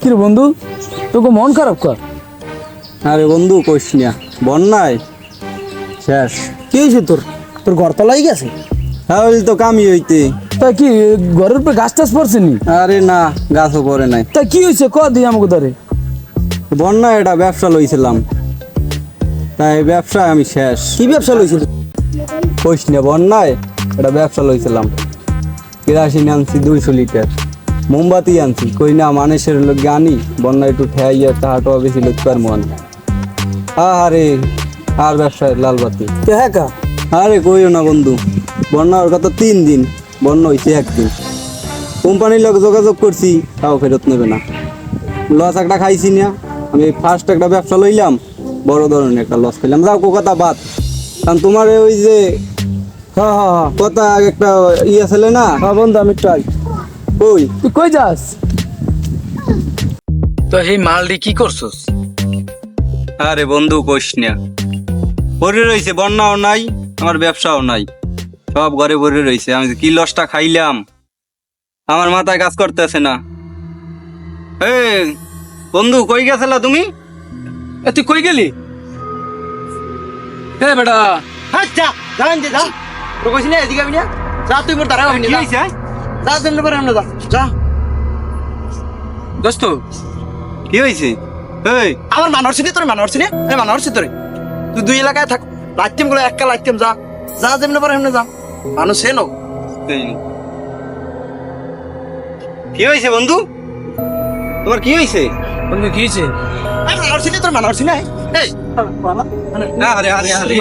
কিরে বন্ধু? তোকে মন খারাপ কর। আরে বন্ধু কইস না। বন্যায়? শেষ। কি হয়েছে তোর? তোর ঘর তলাই গেছে? তাহলে তো কামি হইতে। তা কি ঘরের উপরে গাছ টাছ পড়ছে নি? আরে না গাছও পরে নাই। তা কি হয়েছে? ক দিই আমাকে ধরে। বন্যায় এটা ব্যবসা লইছিলাম। তাই ব্যবসা আমি শেষ। কি ব্যবসা লইছিল? কইস না বন্যায় এটা ব্যবসা লইছিলাম। কেরাসিন আনছি দুইশো লিটার। মোমবাতি আনছি। কই না মানুষের লোক আনি বন্যায় একটু ঠেয়াইয়া তাহাটা বেশি লোক পারব আনি আরে আর ব্যবসায় লালবাতি কে হ্যাঁ কা আরে কইও না বন্ধু বন্যা ওর কত তিন দিন বন্যা হইছে একদিন কোম্পানির লোক যোগাযোগ করছি তাও ফেরত নেবে না। লস একটা খাইছি না আমি ফার্স্ট একটা ব্যবসা লইলাম বড় ধরনের একটা লস খাইলাম যাও কথা বাদ। কারণ তোমার ওই যে হ্যাঁ হ্যাঁ হ্যাঁ কথা একটা ইয়ে ছেলে না? হ্যাঁ বন্ধু আমি ট্রাই ওই তুই কই যাস? তো এই মালটি কি করছস? আরে বন্ধু কইস না। পরে রয়েছে বন্যাও নাই আমার ব্যবসাও নাই। সব ঘরে পরে রয়েছে আমি কি লসটা খাইলাম। আমার মাথায় কাজ করতেছে না। এ বন্ধু কই গেছিলা তুমি? এ তুই কই গেলি? এ বেটা। আচ্ছা যান যে যা। তোর কইছি না এদিকে আমি না। যা তুই মোর দাঁড়া আমি না যা আমরা যা দোস্ত কি হইছে এই আমার মানুষ ছিলি তোর মানুষ ছিলি? তোর। তুই দুই এলাকায় থাক লাইটিমগুলো একটা লাইটিম যা। যা যেমন পারে এমনি যা। মানুষ সে নো। কি হইছে বন্ধু? তোমার কি হইছে বন্ধু কি হয়েছে? মানুষ ছিলি তোর মানুষ ছিলি। এই। আরে আরে আরে।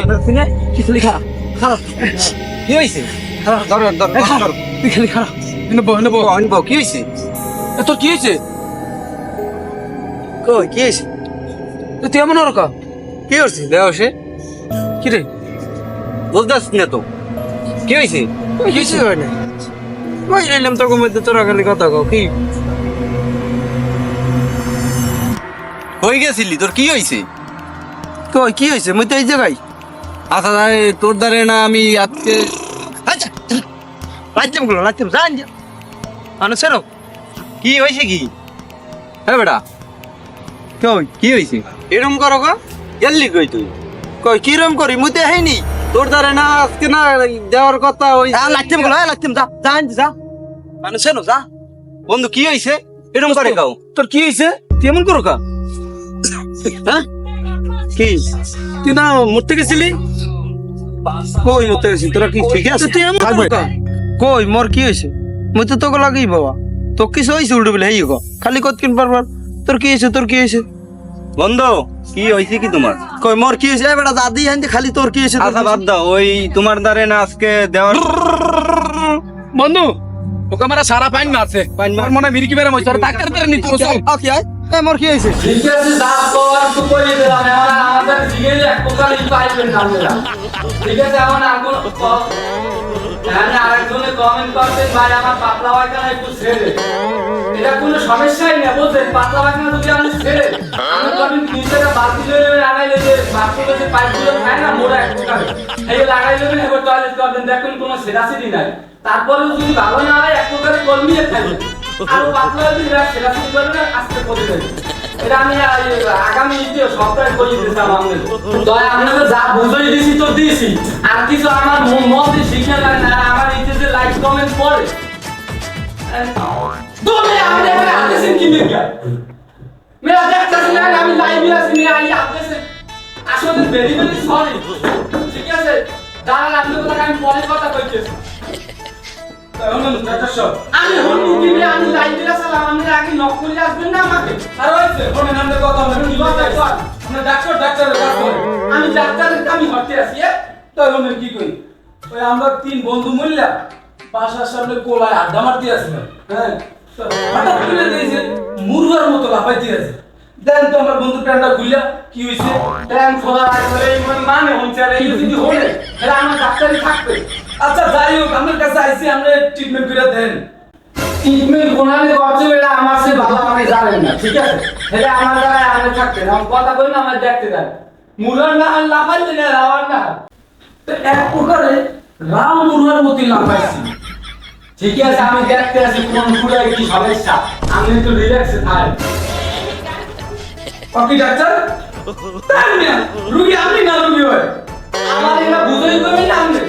কি খালি খা। খারাপ কি হইছে ধর ধর ধর তুই খালি খারাপ এনে বহ আনব কি হইছে এ তোর কি হয়েছে কই কি হইছে এ তুই এমন ওর কা কি হইছে দেও সে কি রে বুঝদাস না তো কি হইছে কিছু হয় না ওই এলাম তোর মধ্যে তোরা খালি কথা কও কি? হই গেছিলি তোর কি হইছে কই কি হইছে মুই তো এই জায়গায় আচ্ছা তাহলে তোর দ্বারে না আমি আজকে আচ্ছা লাইটিমগুলো জান যা মানুষ সে কি হইছে কি? হ্যাঁ বেটা। কই? কি হইছে এরকম করো গো গেলি কই তুই? কই কিরম করি? মুই তো হইনি তোর দ্বারে না আজকে না দেওয়ার কথা ওই লাইটিমগুলো লাইটিম যা যা মানুষ সে নো যা। বন্ধু কি হইছে এরকম করে গাও তোর কি হয়েছে? তুই এমন করো কা? হ্যাঁ? কি? তুই না মরতে গেছিলি? কই মতে গেছি? তোরা কি ঠিক আছে তুই এমন কই মোর কি হইছে মুই তো তোকে লাগেই বাবা। তো কি হয়েছে উল্টো বলে হেই গো খালি কত কিন পারবার? তোর কি হইছে তোর কি হইছে? বন্ধু কি হইছে কি তোমার? কই মোর কি হইছে? এ বেটা দাদি হান্দি খালি তোর কি হইছে তোর আচ্ছা বাদ দাও ওই তোমার দ্বারে না আজকে দেওয়ার বন্ধু ওকে আমার সারা পাইন মারছে পাইন মার- মনে মিরকি বেড়ে মইছে ডাক্তার তারে নিতে চল হইছে? আ, কি হয় এ মোর কি হইছে? ঠিক আছে যা করার তো করে ই পাইবেন না ঠিক আছে আরেকজনে কমেন্ট ভাই, আমার পাতলা একটু ছেড়ে এটা কোনো সমস্যাই না পাতলা যদি আপনি ছেড়ে আমি লাগাইলে যে খায় না, মোড়া এই লাগাই দেবেন এবার টয়লেট করবেন, দেখুন কোনো সেরাসিটি নাই। তারপরেও যদি ভালো না হয়, এক প্রকারে কলমিয়ে খাইবেন আর পাতলা যদি সেরাসিটি করবেন আস্তে করে দেবেন এটা আমি আগামী ঈদে সপ্তাহে করে দিতাম আমাদের দয়া আপনাকে যা বুঝাই দিছি তো দিয়েছি আর কিছু আমার ম- মতে শিখে না, আমার যে লাইক কমেন্ট পড়ে। তুমি আপনি কি নিয়ে মেরা দেখতেছেন আমি লাইভে আছি নিয়ে আই আসতেছেন আসলে ভেরি ভেরি সরি ঠিক আছে? দাঁড়ান আপনি আমি পরে কথা কইতেছি। আমি হনু দিবি আমি লাইভে আসলাম আপনি আগে নক করে আসবেন না আমাকে? আর হইছে ফোনে নামে কথা বলে কি কথা কর আমরা ডাক্তার ডাক্তারের কাজ করি। আমি ডাক্তারের কামি হতে আসি? তো এখন কি কই ওই আমরা তিন বন্ধু মিললা বাসার সামনে কোলায় আড্ডা মারতে আসলাম হ্যাঁ? তো হঠাৎ করে দিয়েছে মুরগার মতো লাফাইতে আছে দেন তো আমার বন্ধু প্যান্টটা খুললা কি হইছে? ট্যাং খোলা মানে মানে হচ্ছে আর এই যদি হলে তাহলে আমার ডাক্তারই থাকবে। আচ্ছা যাই হোক আপনার কাছে আইসি আপনি ট্রিটমেন্ট করে দেন। ট্রিটমেন্ট কোনালে করছে এটা আমার সে ভালো আপনি জানেন না ঠিক আছে? এটা আমার জায়গায় আপনি থাকতেন আমার কথা কই না আমার দেখতে দেন। মুরার না আর লাফাইলে না রাওয়ার না তো এক প্রকারে রাম মুরার মতো লাফাইছি। ঠিক আছে আমি দেখতে আছি কোন ফুলে কি সমস্যা। আমি একটু রিল্যাক্সে থাকি ওকে ডাক্তার? তাই না রুগী আমি না রুগী হয়? আমার এটা বুঝেই করি না আমি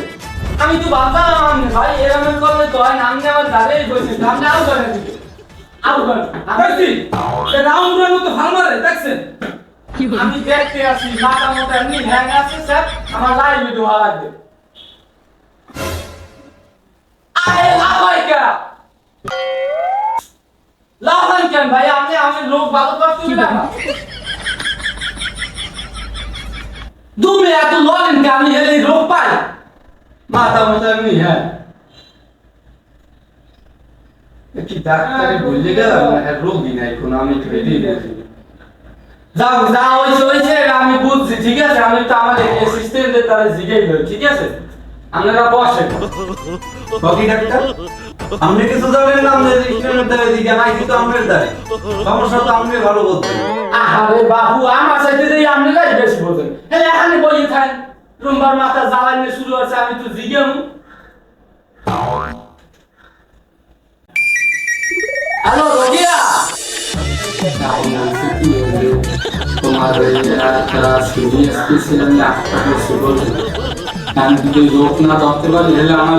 আমি তো ভাবতাম আমি ভাই এরকম করলে তো হয় না। আমি আমার বসে সামনে আউ করে আউ করে দেখছি ভালো মারে দেখছেন? আমি দেখতে আছি মাথা এমনি হ্যাং আছে স্যার। আমার ভিডিও ভালো লাগবে। আরে কেন ভাই? আপনি আমি লোক ভালো করতে না। তুমি এত লড়েন কে আমি হেলে রোগ পাই। মাথা এমনি হ্যাঁ। কি ডাক্তারে বললে গেলাম রোগী নাই কোনো আমি তো বুঝি যাও যা হয়েছে হয়েছে আমি বুঝছি ঠিক আছে? আমি তো আমাদের অ্যাসিস্ট্যান্টের দ্বারা জিজ্ঞেস করি ঠিক আছে? আপনারা বসেন। বাকি ডাক্তার আপনি কিছু জানেন না আমাদের স্টুডেন্টের দ্বারা দিকে নাই কিন্তু আমাদের দ্বারা সমস্যা তো আপনি ভালো বলছেন। আরে বাবু আমার সাথে দিয়ে আপনারাই বেশি বোঝেন হ্যাঁ এখানে বই থাকেন। রুম্বার মাথা জ্বালানি শুরু আছে আমি তো জিজ্ঞেস হ্যালো রোগিয়া। তোমার তাহলে আমার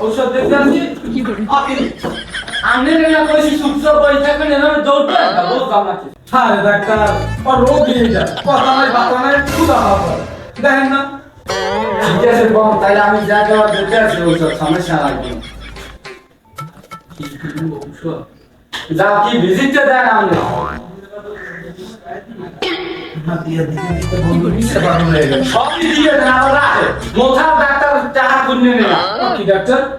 ঔষধ আসছি আমি না কইছি সুস্থ বই থাকবেন এভাবে দৌড়তে একটা বুঝলাম আরে ডাক্তার ও রোগী এটা কথা নাই বাতা নাই খুদা হবে দেখেন না? ঠিক আছে বল তাহলে আমি যা যাওয়া দেখতে ঔষধ সমস্যা লাগবে না। কি করব ঔষধ? যাও ভিজিটটা দেন আপনি ডাক্তার টাকা কুন্নে নেয়া কি ডাক্তার ডাক্তার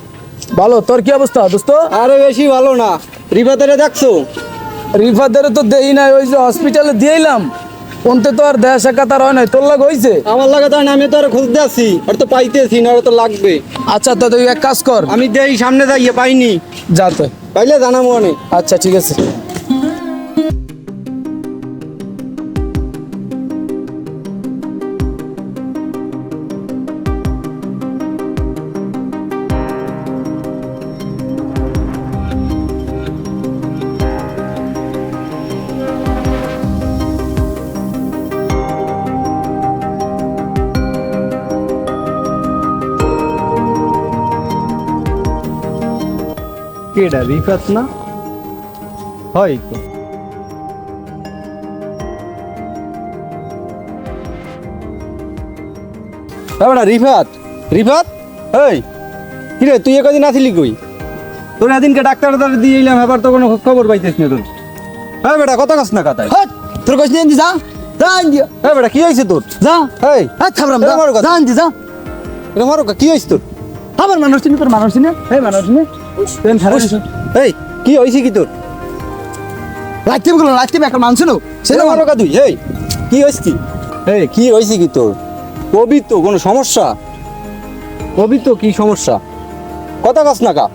ভালো তোর কি অবস্থা দোস্ত? আরে বেশি ভালো না। রিফাদারে দেখছ? রিফাদারে তো দেই নাই ওই যে হসপিটালে দিয়েইলাম। অন্তে তো আর দেয়া সাক্ষাৎ আর হয় নাই তোর লাগ হয়েছে আমার লাগে তো আমি তো আর খুঁজতে আছি আর তো পাইতেছি না আর তো লাগবে। আচ্ছা তো তুই এক কাজ কর। আমি দেই সামনে যাইয়ে পাইনি। যা তো। পাইলে জানাব অনেক। আচ্ছা ঠিক আছে। কেডা রিফাত না? হয় তো। বেটা রিফাত রিফাত? এই কিরে তুই একদিন আসিলি কই? তোর এদিনকে ডাক্তার দ্বারা দিয়ে এলাম এবার তো কোনো খবর পাইতেছ না তোর। হ্যাঁ বেটা কত কাজ না কাতায় তোর কইছ নিয়ে যা যা আনদি হ্যাঁ বেটা কি হয়েছে তোর? যা। এই হ্যাঁ থামরাম যা মারো কথা। যা এটা মারো কি হয়েছে তোর? আমার মানুষ চিনি তোর মানুষ চিনি। এই মানুষ চিনি। এই কি হয়েছে কি তোর? রাখতে একটা নো? সে এটা কা তুই এই কি হয়েছে কি এই কি হয়েছে কি তোর? কবি তো কোনো সমস্যা? কবি তো কি সমস্যা? কথা কাজ না কা।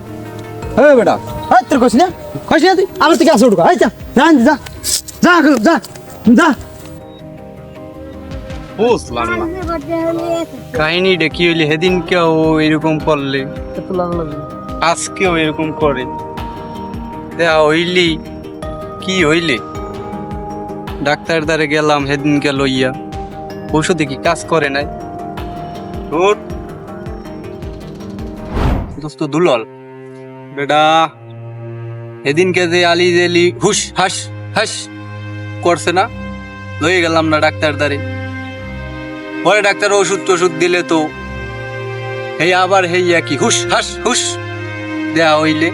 হ্যাঁ বেটা হ্যাঁ তোর না? না তুই? আমার থেকে আসো উঠো আই যা যা যা। যা যা যা। বুঝলাম না কাহিনীটা কি হইলে সেদিনকেও এরকম করলে? আজকেও এরকম করে। দেয়া হইলি, কি হইলে? ডাক্তার দ্বারে গেলাম সেদিনকে লইয়া। ওষুধে কি কাজ করে নাই? ধুর। দোস্ত দুলল। বেটা সেদিনকে যে আলি জেলি হুস হাস হাস করছে না? লয়ে গেলাম না ডাক্তার দ্বারে। পরে ডাক্তার ওষুধ টষুধ দিলে তো এই আবার হেই একই হুস হাস হুস দেয়া হইলে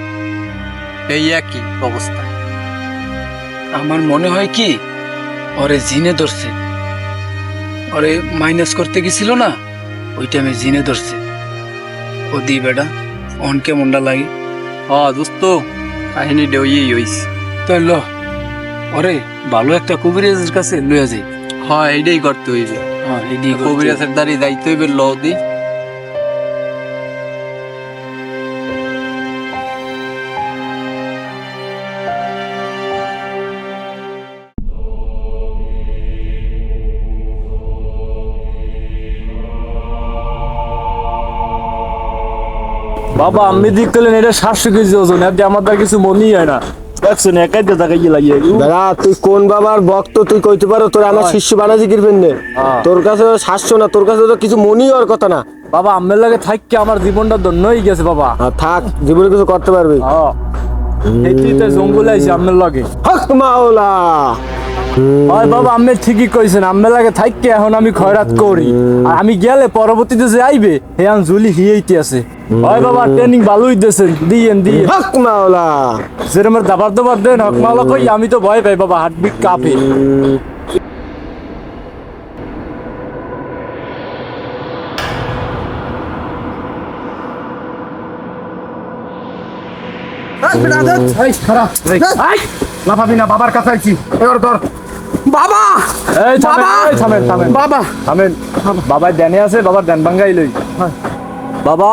এই একই অবস্থা। আমার মনে হয় কি ওরে জিনে ধরছে। ওরে মাইনাস করতে গেছিল না ওই টাইমে জিনে ধরছে। ও দি বেটা অন কেমনটা লাগে? হ দোস্ত কাহিনী ডেই হইস তাই ল ওরে ভালো একটা কবিরাজের কাছে লইয়া যাই। হ্যাঁ এইটাই করতে হইবে। হ্যাঁ এদিকে কবিরাজের দাঁড়িয়ে যাইতে হইবে ল দি। বাবা আমি দিক করলেন এটা সাতশো কেজি ওজন এতে আমার কিছু মনেই হয় না। দেখছেন একাই তো তাকে লাগিয়ে দাদা তুই কোন বাবার ভক্ত তুই কইতে পারো তোর আমার শিষ্য বানাজি কিরবেন নে। তোর কাছে সাতশো না তোর কাছে তো কিছু মনি হওয়ার কথা না। বাবা আমের লাগে থাককে আমার জীবনটা ধন্যই গেছে বাবা। থাক জীবনে কিছু করতে পারবি। হ্যাঁ। জঙ্গলে আমের লাগে। হক মাওলা। হয় বাবা আমি ঠিকই কইছেন আমের লাগে এখন আমি খয়রাত করি। আর আমি গেলে পরবর্তীতে যে আইবে হে আন জুলি হিয়েইতে আছে। হয় বাবা ট্রেনিং ভালোই দিয়েছেন দিয়েন দিয়ে হক মাওলা। দাবার দাবার দেন হক মালা কই আমি তো ভয় পাই বাবা হার্টবিট কাঁপে। এই লাফাবি না বাবার কাছে আইছি। এবার ধর। বাবা! এই থামেন বাবা! থামেন থামেন। বাবা! থামেন। বাবার ধ্যানে আছে? বাবার ধ্যান ভাঙ্গাই লই। বাবা!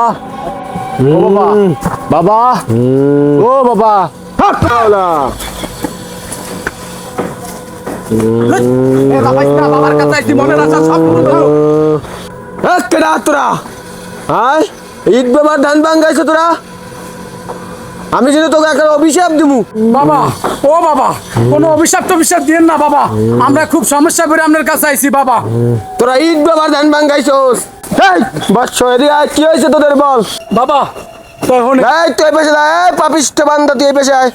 ও বাবা! বাবা! ও বাবা! বাবার সব তোরা? ঈদ বাবার ধান ভাঙ্গাইছে তোরা? আমি যদি তোকে একটা অভিশাপ দিমু। বাবা ও বাবা কোনো অভিশাপ টভিশাপ দিয়েন না বাবা। আমরা খুব সমস্যা করে আপনার কাছে আইছি বাবা। তোরা ঈদ বাবার ধান ভাঙ্গাইছোস এই বৎস এদিকে আয়, কি হয়েছে তোদের বল? বাবা তখন এই তুই এই পেশে আয় এই পাপিষ্ঠ বান্দা তুই এই পেশে আয়।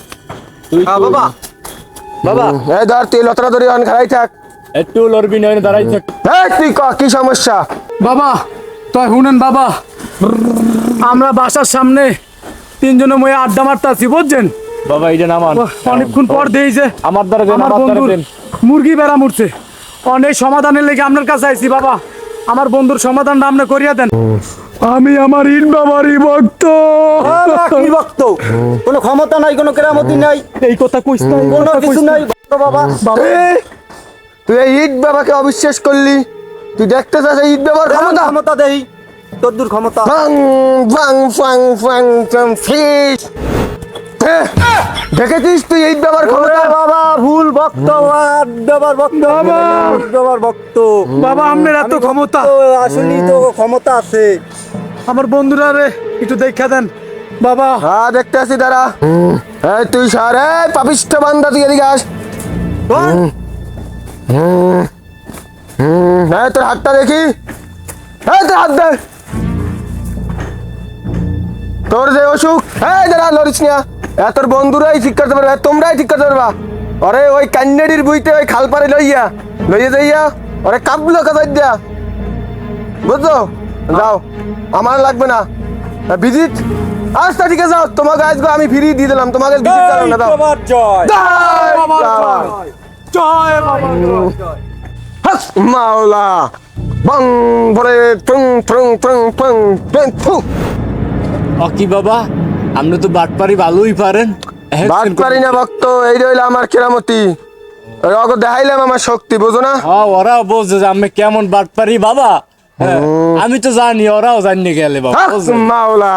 বাবা। বাবা। এই ধর তুই লতরা ধরে অন খারাই থাক। একটু লড়বি নয় দাঁড়াই থাক। এই তুই ক কি সমস্যা? বাবা তাই শুনেন বাবা। আমরা বাসার সামনে তিনজনে ময়ে আড্ডা মারতাছি বুঝছেন? বাবা এটা নামান। অনেকক্ষণ পর দেই যে আমার দ্বারা আমার আমার বন্ধুর মুরগি বেড়া মরছে। অনেক সমাধানের লেগে আপনার কাছে আইছি বাবা। আমার বন্ধুর সমাধানটা আপনি করিয়া দেন। আমি আমার ইন বাবারই ভক্ত। ভক্ত? কোনো ক্ষমতা নাই কোনো কেরামতি নাই। এই কথা কইস না কোনো কিছু নাই ভক্ত বাবা। তুই এই ঈদ বাবাকে অবিশ্বাস করলি? তুই দেখতে চাস এই ঈদ বাবার ক্ষমতা? ক্ষমতা দেই। তোর দূর ক্ষমতা। ফাং ফাং ফাং ফাং ফাং ফিস। দেখেছিস তুই ঈদ বাবার ক্ষমতা? বাবা ভুল ভক্ত বাবার ভক্ত বাবা। বাবার ভক্ত। বাবা আপনার এত ক্ষমতা? আসলেই তো ক্ষমতা আছে। আমার বন্ধুরা রে একটু দেখা দেন। বাবা। হ্যাঁ দেখতে আছি দাঁড়া। এই তুই সার এই পাপিষ্ঠ বান্দা তুই এদিকে আস। হ্যাঁ তোর হাতটা দেখি। হ্যাঁ তোর হাত দে। তোর যে অসুখ হ্যাঁ দাঁড়া লড়িস না। তোর বন্ধুরাই ঠিক করতে পারবে তোমরাই ঠিক করতে পারবা। ওরে ওই কান্নাডির বুইতে ওই খাল পারে লইয়া লইয়া যাইয়া ওরে কাবলো কাজাই দিয়া। বুঝছ? যাও আমার লাগবে না। ভিজিট আচ্ছা ঠিক আছে যাও তোমাকে আজকে আমি ফ্রি দিয়ে দিলাম তোমাকে ভিজিট দিলাম না দাও। জয়। হাস মাওলা। বং ভরে টুং টুং টুং টুং টুং টুং ও কি বাবা আপনি তো বাটপারি ভালোই পারেন। বাদ পারি না ভক্ত এই রইল আমার কেরামতি। রগ দেখাইলাম আমার শক্তি বুঝো না? হ্যাঁ ওরাও বোঝে যে আমি কেমন বাটপারি বাবা। হ্যাঁ, আমি তো জানি ওরাও জানি গেলে বাবা? মাওলা।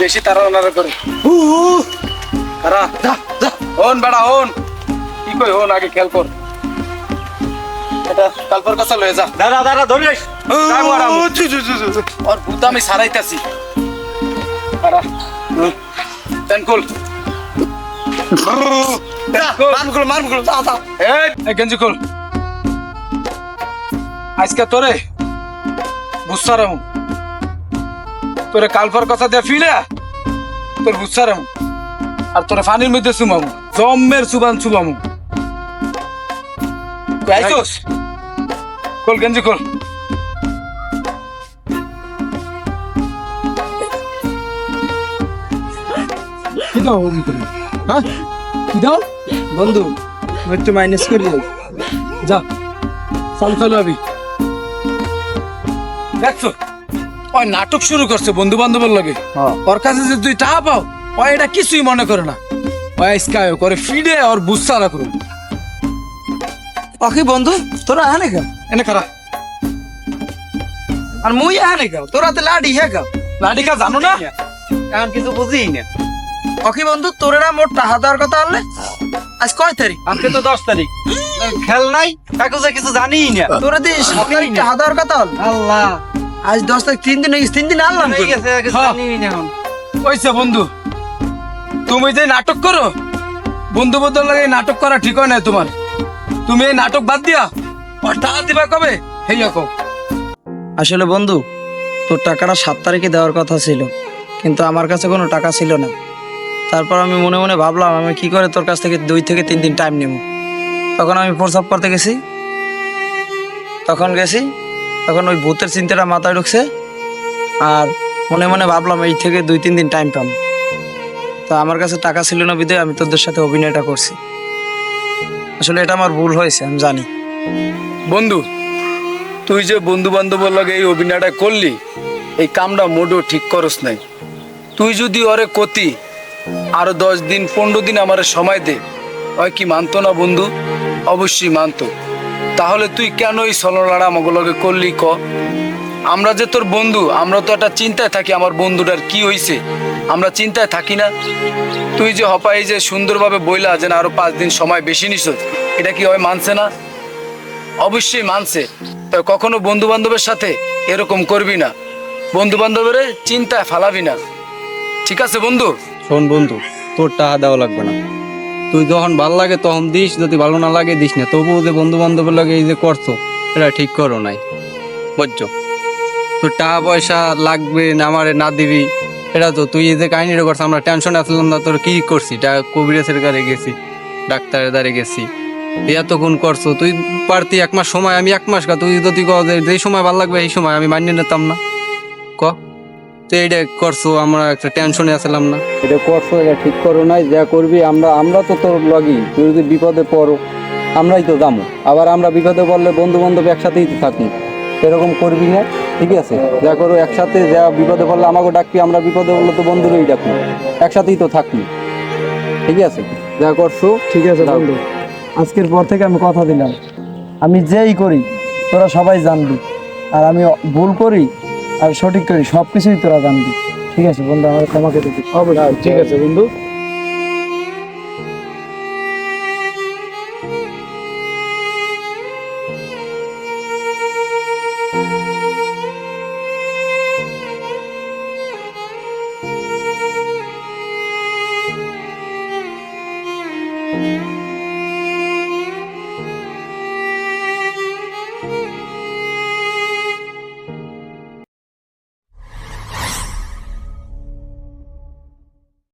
বেশি তারা করে হন বেড়া হন কি কই হন আগে খেয়াল কর। এটা কালপর কাছে লয়ে যা। ধরিস ভূত আমি সারাইতাছি। তারা তেনকুল মানগুলো মানগুলো যা যা এই এই গেঞ্জি খুল। আজকে তোরে কালফার কথা দিয়ে ফিলে তোর বুঝছারাম আর তোরে ফানির মধ্যে চুমামু। জম্মের চুবান চুবামু। তুই আইছোস খোল গেঞ্জি খোল কি দাও হ্যাঁ কি দাও বন্ধু একটু মাইনাস করি যা চালু চালু আবি। দেখছ ওই নাটক শুরু করছে বন্ধু বান্ধবের লগে ওর কাছে যে তুই টাকা পাও ওই এটা কিছুই মনে করে না। ওই স্কাই করে ফিডে ওর বুঝছা না করুন। পাখি বন্ধু তোরা আনে গা এনে খারা আর মুই আনে গা তোরা তো লাডি হে গা লাডিকা জানো না? এখন কিছু বুঝি না। পাখি বন্ধু তোরা মোট টাকা দেওয়ার কথা আনলে? আজ কয় তারিখ? আজকে তো দশ তারিখ। খেল নাই কাকুজে কিছু জানি না। তোরা দিয়ে সাত তারিখ টাকা দেওয়ার কথা হল আল্লাহ। আজ দশ তারিখ তিন দিন হয়ে তিন দিন আনলাম হয়ে গেছে কিছু হ্যাঁ। জানি না এখন। ওইসে বন্ধু তুমি যে নাটক করো বন্ধু বন্ধুর লাগে নাটক করা ঠিক হয় না তোমার। তুমি এই নাটক বাদ দিয়া টাকা দিবা কবে? হেই কো আসলে বন্ধু, তোর টাকাটা সাত তারিখে দেওয়ার কথা ছিল, কিন্তু আমার কাছে কোনো টাকা ছিল না। তারপর আমি মনে মনে ভাবলাম, আমি কি করে তোর কাছ থেকে দুই থেকে তিন দিন টাইম নেব? তখন আমি প্রসাব করতে গেছি। তখন গেছি, তখন ওই ভূতের চিন্তাটা মাথায় ঢুকছে, আর মনে মনে ভাবলাম এই থেকে দুই, তিন দিন টাইম পাম তো আমার কাছে টাকা ছিল না বিদে আমি তোদের সাথে অভিনয়টা করছি। আসলে এটা আমার ভুল হয়েছে, আমি জানি। বন্ধু, তুই যে বন্ধু বান্ধবের লাগে এই অভিনয়টা করলি, এই কামটা মোটেও ঠিক করস নাই। তুই যদি ওরে কতি, আরও দশ দিন, পনেরো দিন আমার সময় দে, ওই কি মানতো না বন্ধু? অবশ্যই মানতো। তাহলে তুই কেন এই সলনাড়া আমাকে লগে করলি ক? আমরা যে তোর বন্ধু, আমরা তো একটা চিন্তায় থাকি আমার বন্ধুটার কি হইছে। আমরা চিন্তায় থাকি না। তুই যে হপাই যে সুন্দরভাবে বইলা যে না আরও পাঁচ দিন সময় বেশি নিস এটা কি হয় মানছে না? অবশ্যই মানছে। তো কখনো বন্ধু বান্ধবের সাথে এরকম করবি না। বন্ধু বান্ধবের চিন্তায় ফালাবি না। ঠিক আছে বন্ধু? শোন বন্ধু, তোর টাকা দেওয়া লাগবে না। তুই যখন ভালো লাগে তখন দিস, যদি ভালো না লাগে দিস না। তবুও যে বন্ধু বান্ধবের লাগে এই যে করছ, এটা ঠিক করো নাই। বুঝছ? তোর টাকা পয়সা লাগবে না আমারে না দিবি। এটা তো তুই এই যে কাহিনীটা করছিস, আমরা টেনশন আসলাম না, তোর কি করছি টা কবিরাজের কাছে গেছি, ডাক্তারের দ্বারে গেছি। এতক্ষণ করছ, তুই পারতি এক মাস সময়, আমি এক মাস কা তুই যদি যে সময় ভালো লাগবে এই সময় আমি মানিয়ে নিতাম না। ক? তো এইটা করছ, আমরা একটা টেনশনে আসলাম না। এটা করছ, এটা ঠিক করো নাই, যা করবি, আমরা আমরা তো তোর লগি, তুই যদি বিপদে পড়ো, আমরাই তো যাব আবার আমরা বিপদে পড়লে বন্ধু বান্ধব একসাথেই তো থাকি। এরকম করবি না। ঠিক আছে। যা করো একসাথে যা বিপদে পড়লে আমাকে ডাকবি আমরা বিপদে পড়লে তো বন্ধুরই ডাকবো। একসাথেই তো থাকবি। ঠিক আছে? যা করছ ঠিক আছে। বন্ধু। আজকের পর থেকে আমি কথা দিলাম। আমি যেই করি তোরা সবাই জানবি। আর আমি ভুল করি আর সঠিক করি সব কিছুই তোরা জানবি। ঠিক আছে বন্ধু আমার ক্ষমাকে দিবি। ঠিক আছে বন্ধু।